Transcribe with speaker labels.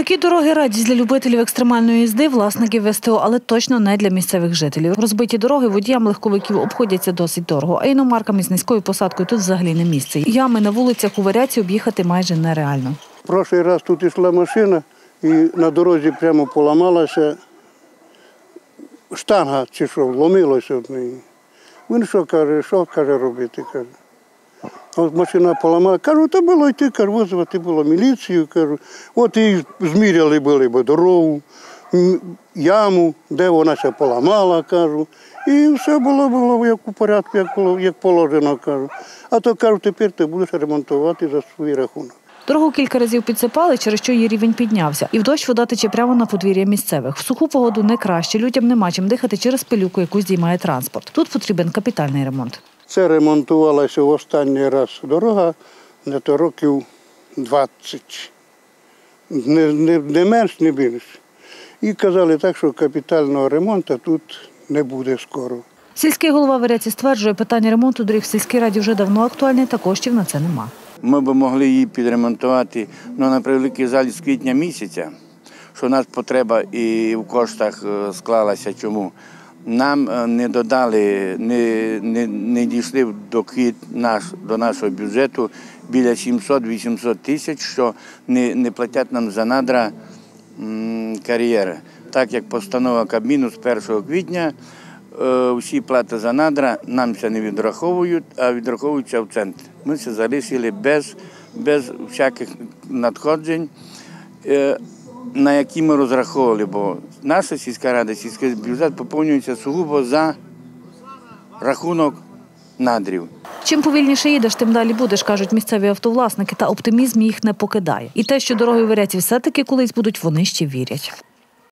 Speaker 1: Такі дороги радість для любителів екстремальної їзди, власників СТО, але точно не для місцевих жителів. Розбиті дороги водіям легковиків обходяться досить дорого, а іномаркам із низькою посадкою тут взагалі не місце. Ями на вулицях у варіації об'їхати майже нереально.
Speaker 2: Прошлий раз тут йшла машина і на дорозі прямо поламалася штанга чи що, вломилося в неї. Він що каже, що каже робити? каже. От машина поламала. Кажу, та було йти, кажу, визвати було міліцію, кажу. От і зміряли були б дорогу, яму, де вона ще поламала, кажу. І все було, було як у порядку, як було, як положено, кажу. А то кажу, тепер ти будеш ремонтувати за свій рахунок.
Speaker 1: Дорогу кілька разів підсипали, через що її рівень піднявся. І в дощ вода тече прямо на подвір'я місцевих. В суху погоду не краще. Людям нема чим дихати через пилюку, яку здіймає транспорт. Тут потрібен капітальний ремонт.
Speaker 2: Це ремонтувалася в останній раз дорога, не то років 20, не, не, не менш, не більше. І казали так, що капітального ремонту тут не буде скоро.
Speaker 1: Сільський голова Варяці стверджує, питання ремонту доріг в сільській раді вже давно актуальне, та коштів на це нема.
Speaker 3: Ми б могли її підремонтувати ну, на превеликий залі з квітня місяця, що у нас потреба і в коштах е, склалася. Чому? Нам е, не додали, не, не, не дійшли до наш, до нашого бюджету біля 700-800 тисяч, що не, не платять нам за надра кар'єри. Так як постанова Кабміну з 1 квітня е, всі плати за надра нам це не відраховують, а відраховуються в центр. Ми це залишили без, без всяких надходжень, е, на які ми розраховували, бо наша сільська рада, сільський бюджет поповнюється сугубо за рахунок надрів.
Speaker 1: Чим повільніше їдеш, тим далі будеш, кажуть місцеві автовласники, та оптимізм їх не покидає. І те, що дороги в Варяці все-таки колись будуть, вони ще вірять.